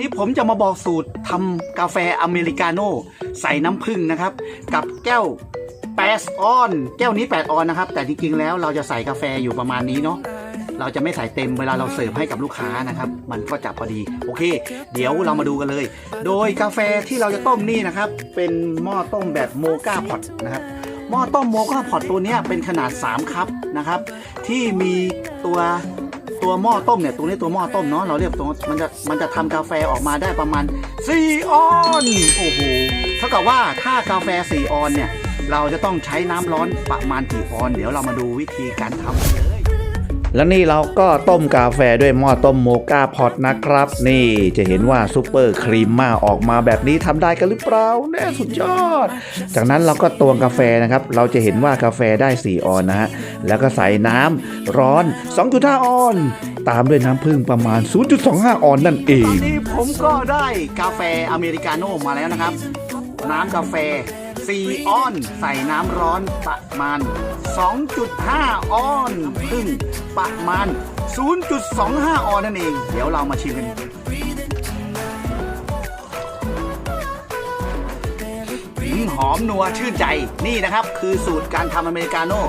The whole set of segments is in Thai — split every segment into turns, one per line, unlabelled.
นี่ผมจะมาบอกสูตรทำกาแฟอเมริกาโน่ใส่น้ำผึ้งนะครับ กับแก้ว8ออน แก้วนี้8ออนนะครับ แต่จริงๆแล้วเราจะใส่กาแฟอยู่ประมาณนี้เนาะเราจะไม่ใส่เต็มเวลาเราเสิร์ฟให้กับลูกค้านะครับ มันก็จะพอดี โอเค เดี๋ยวเรามาดูกันเลย โดยกาแฟที่เราจะต้มนี่นะครับ เป็นหม้อต้มแบบโมกาพอตนะครับหม้อต้มโมกาพอตตัวนี้เป็นขนาด 3 คัพนะครับ ที่มีตัว ตัวหม้อต้มเนี่ยตัวนี้ตัวหม้อต้มเนาะเราเรียกตัวมันจะมันจะทำกาแฟออกมาได้ประมาณ4ออนโอ้โหเท่ากับว่าถ้ากาแฟ4ออนเนี่ยเราจะต้องใช้น้ำร้อนประมาณกี่ออน เดี๋ยวเรามาดูวิธีการทำกันเลย
แล้วนี่เราก็ต้มกาแฟด้วยหม้อต้มโมกาพอตนะครับ นี่จะเห็นว่าซูเปอร์ครีมมาออกมาแบบนี้ทำได้กันหรือเปล่าแน่สุดยอด จากนั้นเราก็ตวงกาแฟนะครับ เราจะเห็นว่ากาแฟได้ 4 ออนนะฮะ แล้วก็ใส่น้ำร้อน 2.5 ออน ตามด้วยน้ำผึ้งประมาณ 0.25 ออนนั่นเอง
ตอนนี้ผมก็ได้กาแฟอเมริกาโน่มาแล้วนะครับ น้ำกาแฟ 4 ออน ใส่น้ำร้อนประมาณ 2.5 ออนซึ่งประมาณ 0.25 ออนนั่นเอง เดี๋ยวเรามาชิมกันหอมนัวชื่นใจนี่นะครับ คือสูตรการทำอเมริกาโน่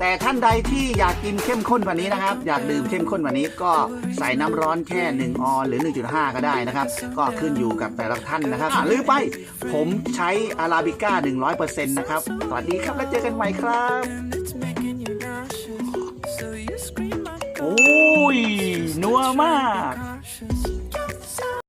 แต่ท่านใดที่อยากกินเข้มข้นกว่านี้นะครับ อยากดื่มเข้มข้นกว่านี้ก็ใส่น้ำร้อนแค่ 1 ออนหรือ 1.5 ก็ได้นะครับ ก็ขึ้นอยู่กับแต่ละท่านนะครับอะลืมไปผมใช้อาราบิก้า 100%นะครับ สวัสดีครับแล้วเจอกันใหม่ครับโอ้ยนัวมาก